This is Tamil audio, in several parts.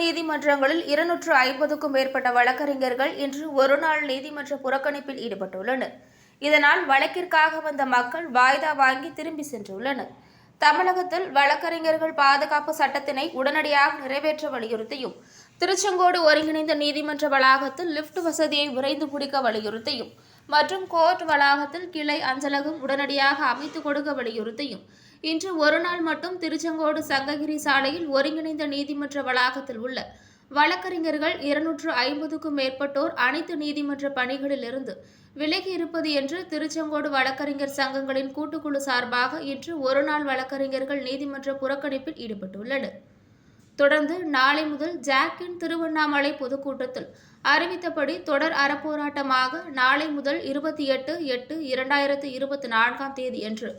நீதிமன்றங்களில் இருநூற்று ஐம்பதுக்கும் மேற்பட்ட வழக்கறிஞர்கள் இன்று ஒருநாள் நீதிமன்ற புறக்கணிப்பில் ஈடுபட்டுள்ளனர். இதனால் வழக்கிற்காக வந்த மக்கள் வாய்தா வாங்கி திரும்பி சென்றுள்ளனர். தமிழகத்தில் வழக்கறிஞர்கள் பாதுகாப்பு சட்டத்தினை உடனடியாக நிறைவேற்ற வலியுறுத்தியும் திருச்செங்கோடு ஒருங்கிணைந்த நீதிமன்ற வளாகத்தில் லிஃப்ட் வசதியை விரைந்து பிடிக்க வலியுறுத்தியும் மற்றும் கோர்ட் வளாகத்தில் கிளை அஞ்சலகம் உடனடியாக அமைத்து கொடுக்க வலியுறுத்தியும் இன்று ஒருநாள் மட்டும் திருச்செங்கோடு சங்ககிரி சாலையில் ஒருங்கிணைந்த நீதிமன்ற வளாகத்தில் உள்ள வழக்கறிஞர்கள் இருநூற்று ஐம்பதுக்கும் மேற்பட்டோர் அனைத்து நீதிமன்ற பணிகளிலிருந்து விலகி இருப்பது என்று திருச்செங்கோடு வழக்கறிஞர் சங்கங்களின் கூட்டுக்குழு சார்பாக இன்று ஒருநாள் வழக்கறிஞர்கள் நீதிமன்ற புறக்கணிப்பில் ஈடுபட்டுள்ளனர். தொடர்ந்து நாளை முதல் ஜாக்கின் திருவண்ணாமலை பொதுக்கூட்டத்தில் அறிவித்தபடி தொடர் அறப்போராட்டமாக நாளை முதல் இருபத்தி எட்டு எட்டு இரண்டாயிரத்து இருபத்தி நான்காம் தேதியன்று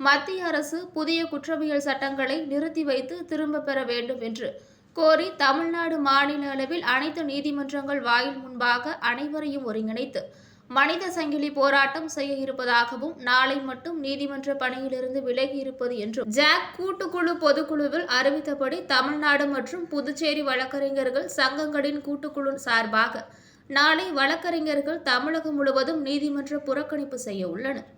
மத்திய அரசு புதிய குற்றவியல் சட்டங்களை நிறுத்தி வைத்து திரும்பப் பெற வேண்டும் என்று கோரி தமிழ்நாடு மாநில அளவில் அனைத்து நீதிமன்றங்கள் வாயில் முன்பாக அனைவரையும் ஒருங்கிணைத்து மனித சங்கிலி போராட்டம் செய்ய இருப்பதாகவும் நாளை மட்டும் நீதிமன்ற பணியிலிருந்து விலகி இருப்பது என்றும் ஜாக் கூட்டுக்குழு பொதுக்குழுவில் அறிவித்தபடி தமிழ்நாடு மற்றும் புதுச்சேரி வழக்கறிஞர்கள் சங்கங்களின் கூட்டுக்குழு சார்பாக நாளை வழக்கறிஞர்கள் தமிழகம் முழுவதும் நீதிமன்ற புறக்கணிப்பு செய்ய உள்ளனர்.